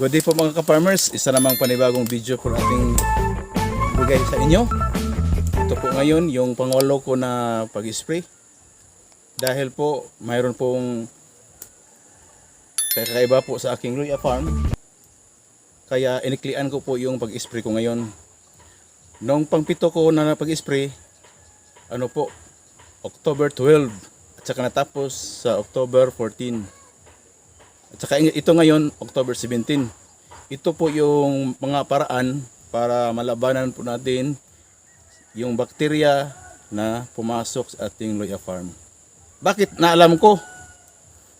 Good day po mga ka-farmers. Isa namang panibagong video po ating bigay sa inyo. Ito po ngayon yung pangwalo ko na pag-spray. Dahil po mayroon pong kakaiba po sa aking Luya Farm. Kaya iniklian ko po yung pag-spray ko ngayon. Nung pangpito ko na pag-spray, ano po, October 12 at saka natapos sa October 14. At saka ito ngayon, October 17. Ito po yung mga paraan para malabanan po natin yung bakterya na pumasok sa ating Loya Farm. Bakit naalam ko?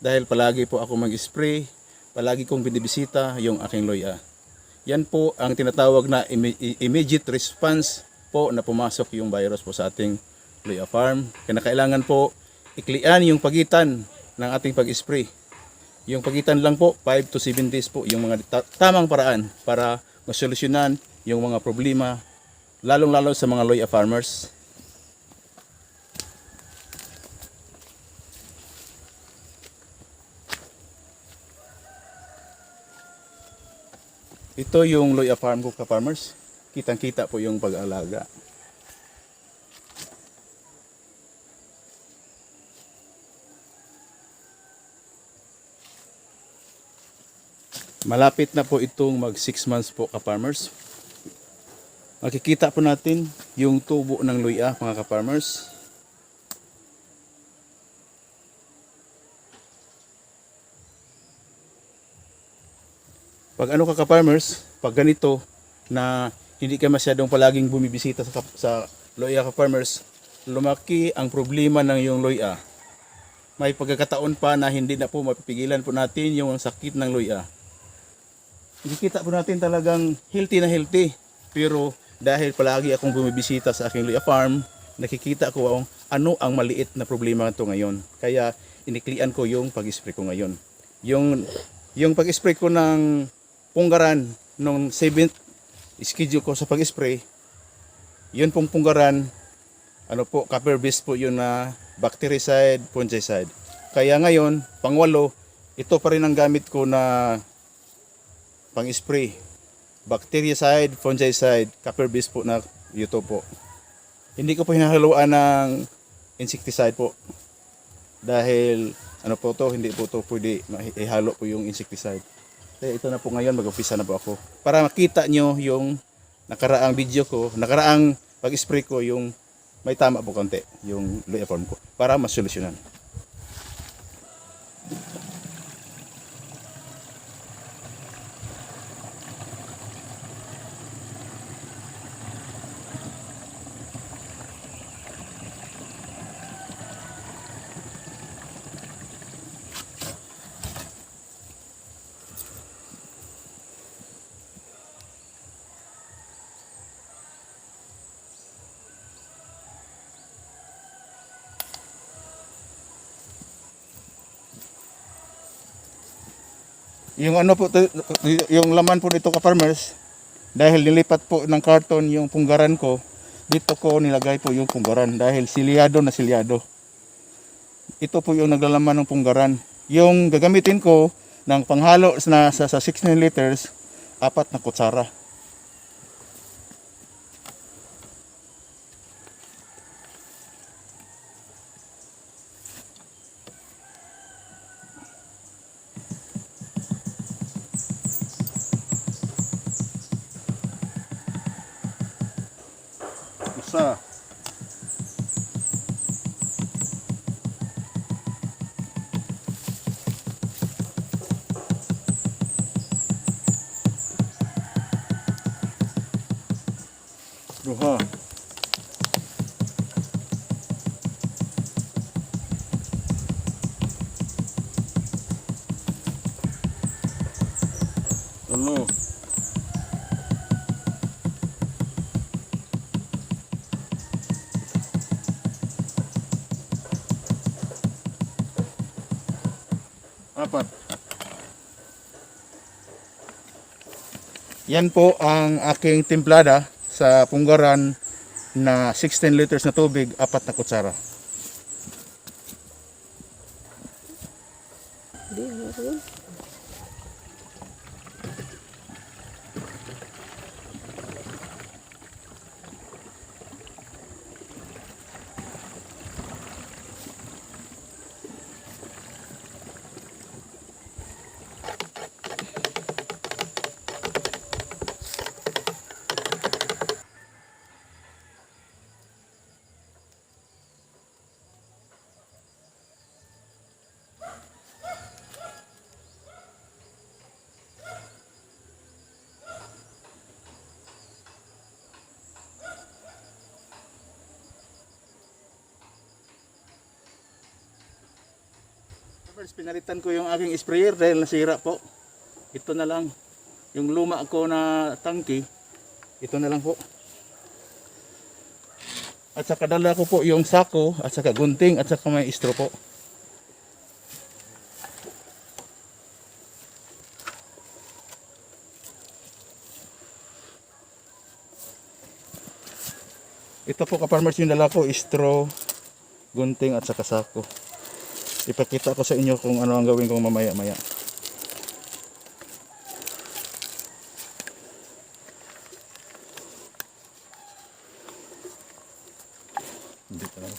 Dahil palagi po ako mag-spray, palagi kong binibisita yung aking Loya. Yan po ang tinatawag na imme- immediate response po na pumasok yung virus po sa ating Loya Farm. Kaya kailangan po iklian yung pagitan ng ating pag-spray. Yung pagitan lang po, 5 to 7 days po, yung mga ta- tamang paraan para masolusyonan yung mga problema, lalong-lalo sa mga loya farmers. Ito yung loya farm ko ka-farmers. Kitang-kita po yung pag-alaga. Malapit na po itong mag 6 months po ka-farmers. Makikita po natin yung tubo ng luya mga ka-farmers. Pag ano ka ka-farmers, pag ganito na hindi ka masyadong palaging bumibisita sa, sa luya ka-farmers, lumaki ang problema ng yung luya. May pagkakataon pa na hindi na po mapipigilan po natin yung sakit ng luya nakikita po natin talagang healthy na healthy. Pero dahil palagi akong bumibisita sa aking Luya Farm, nakikita ko ang ano ang maliit na problema ito ngayon. Kaya iniklian ko yung pag-spray ko ngayon. Yung, yung pag-spray ko ng punggaran nung 7th schedule ko sa pag-spray, yun pong punggaran, ano po, copper base po yun na bactericide, fungicide. Kaya ngayon, pangwalo, ito pa rin ang gamit ko na pang-spray. Bactericide, fungicide, copper base po na ito po. Hindi ko po hinahaluan ng insecticide po. Dahil ano po to, hindi po to pwede ihalo po yung insecticide. Kaya ito na po ngayon, mag-umpisa na po ako. Para makita nyo yung nakaraang video ko, nakaraang pag-spray ko, yung may tama po konti, yung luya form ko. Para masolusyonan. Yung ano po, yung laman po nito ka farmers, dahil nilipat po ng karton yung punggaran ko, dito ko nilagay po yung punggaran dahil silyado na silyado. Ito po yung naglalaman ng punggaran. Yung gagamitin ko ng panghalo na sa, sa 16 liters, apat na kutsara. Isa. Duha. Apat. Yan po ang aking timplada sa punggaran na 16 liters na tubig, apat na kutsara. First, pinalitan ko yung aking sprayer dahil nasira po. Ito na lang. Yung luma ko na tangke, ito na lang po. At saka dala ko po yung sako, at saka gunting, at saka may istro po. Ito po ka-farmers yung dala ko, istro, gunting at saka sako. Ipakita ko sa inyo kung ano ang gawin kong mamaya-maya. Hindi pa lang.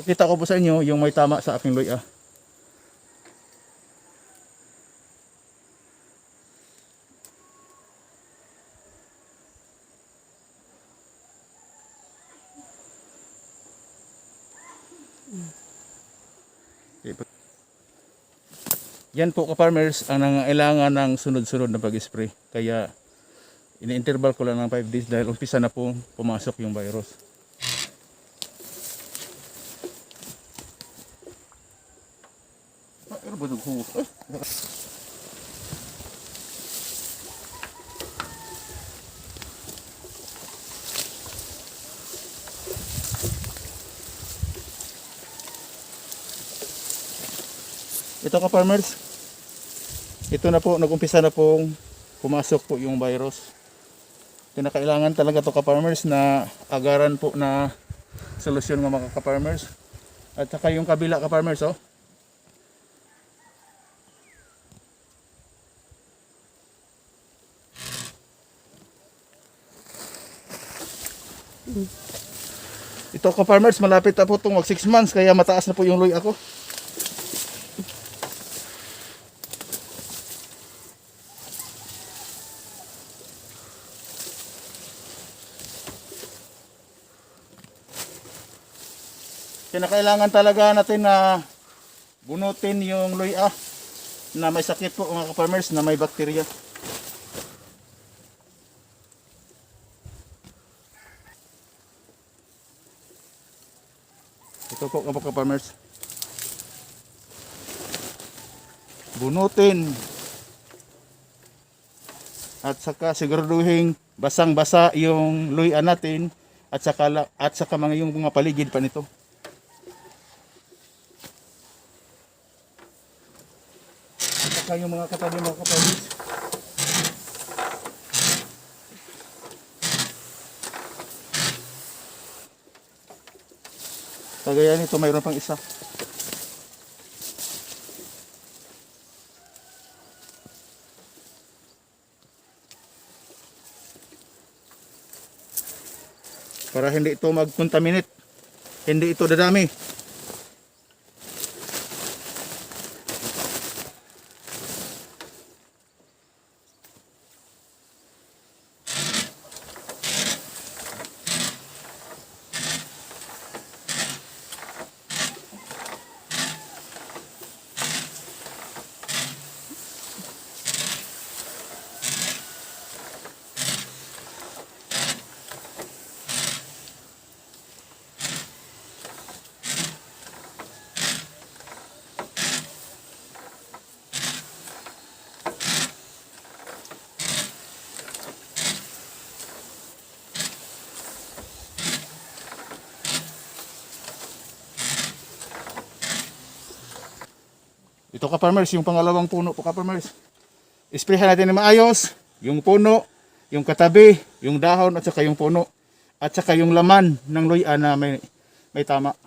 Pakita ko po sa inyo yung may tama sa aking luya. Ipa- Yan po ka-farmers ang nangailangan ng sunod-sunod na pag-spray. Kaya ini-interval ko lang ng 5 days dahil umpisa na po pumasok yung virus. Ah, ano ba naghuhos? Ito ka farmers. Ito na po, nag-umpisa na pong pumasok po yung virus. Kinakailangan talaga to ka farmers na agaran po na solusyon ng mga ka farmers. At saka yung kabila ka farmers oh. Ito ka farmers, malapit na po itong mag 6 months kaya mataas na po yung luy ako. Kinakailangan talaga natin na bunutin yung luya na may sakit po mga farmers na may bakterya. Ito po mga farmers. Bunutin. At saka siguraduhin basang-basa yung luya natin at saka at saka mga yung mga paligid pa nito. Yung mga katabi mga kapatid. Kagaya nito mayroon pang isa. Para hindi ito mag-contaminate. Hindi ito dadami. Ito ka farmers, yung pangalawang puno po ka farmers. Isprehan natin na maayos, yung puno, yung katabi, yung dahon at saka yung puno at saka yung laman ng luya na may may tama.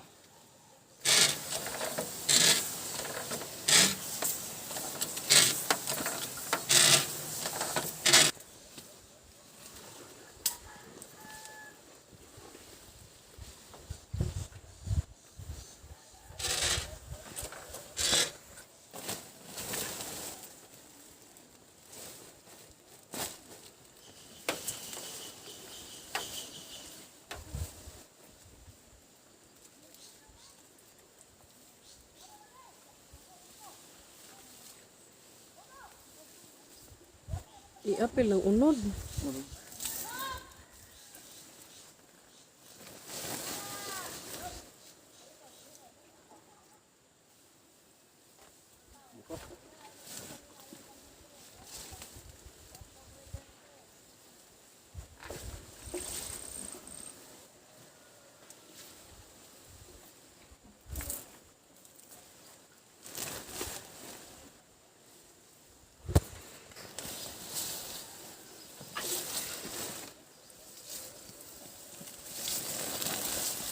I-apil ang unod.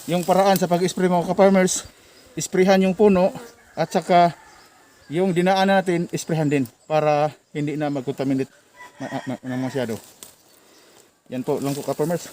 Yung paraan sa pag-spray mga ka-farmers, isprayhan yung puno at saka yung dinaan natin, isprayhan din para hindi na mag-contaminate ma- ma- ng masyado. Yan po lang po ka-farmers.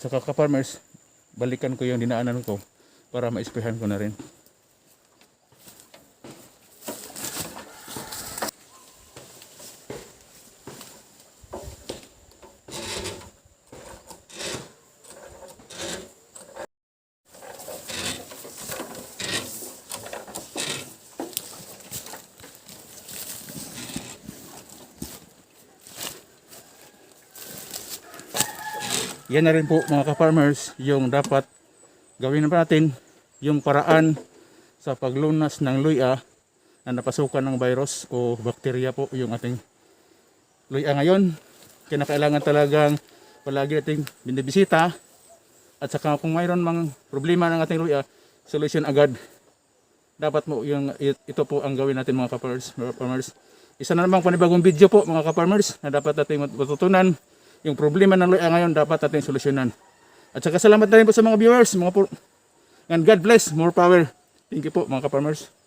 Saka ka-farmers, balikan ko yung dinaanan ko para ma-sprayhan ko na rin. Yan na rin po mga ka-farmers yung dapat gawin na natin yung paraan sa paglunas ng luya na napasukan ng virus o bakterya po yung ating luya ngayon. Kinakailangan talagang palagi nating binibisita at saka kung mayroon mang problema ng ating luya, solution agad. Dapat mo yung it- ito po ang gawin natin mga ka-farmers. mga farmers. Isa na namang panibagong video po mga ka-farmers na dapat nating matutunan yung problema ng luya ngayon dapat natin solusyonan. At saka salamat na rin po sa mga viewers, mga po, and God bless, more power. Thank you po mga ka-farmers.